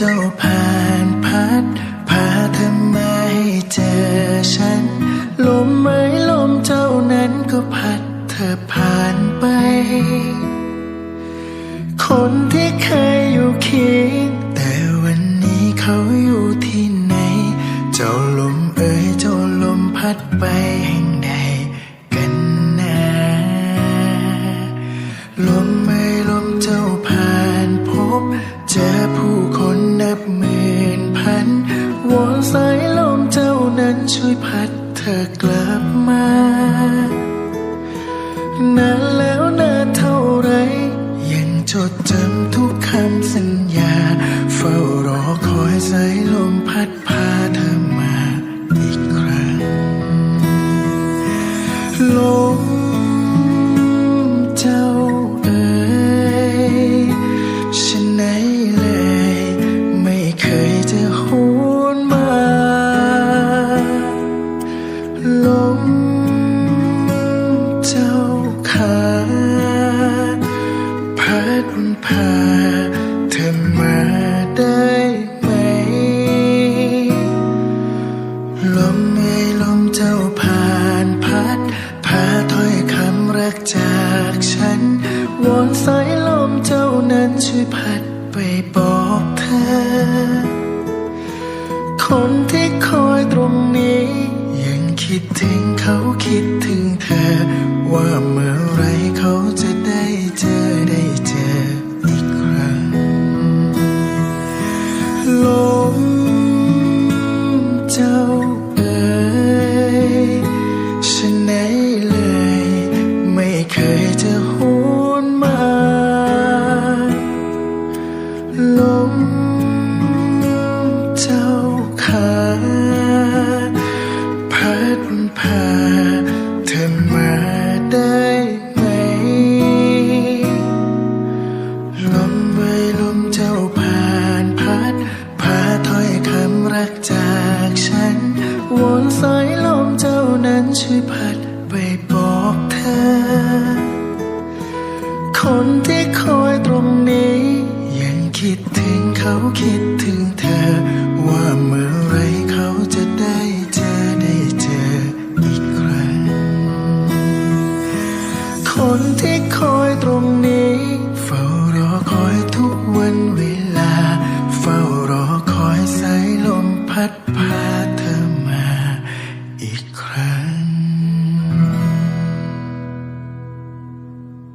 เจ้าผ่านพัดพาเธอมาให้เจอฉัน ลมไม้ลมเจ้านั้นก็พัดเธอผ่านไป คนที่เคย สายลมเจ้านั้นช่วยพัดเธอกลับมานานแล้วนานเท่าไร ยังจดจำทุกคำสัญญา เฝ้ารอคอยสายลมพัดพาเธอ ลมเจ้าขาพัดพาเธอมาได้ไหม ลมไม่ลมเจ้าผ่านพัด พาถ้อยคำรักจากฉัน วอนสายลมเจ้านั้นช่วยพัดไปบอกเธอ คนที่คอยตรงนี้ คิดถึงเธอ ว่าเมื่อไรเขาจะได้เจอ คิดถึงเขาคิดถึงเธอ ว่าเมื่อไรเขาจะได้เจอได้เจออีกครั้ง คนที่คอยตรงนี้ เฝ้ารอคอยทุกวันเว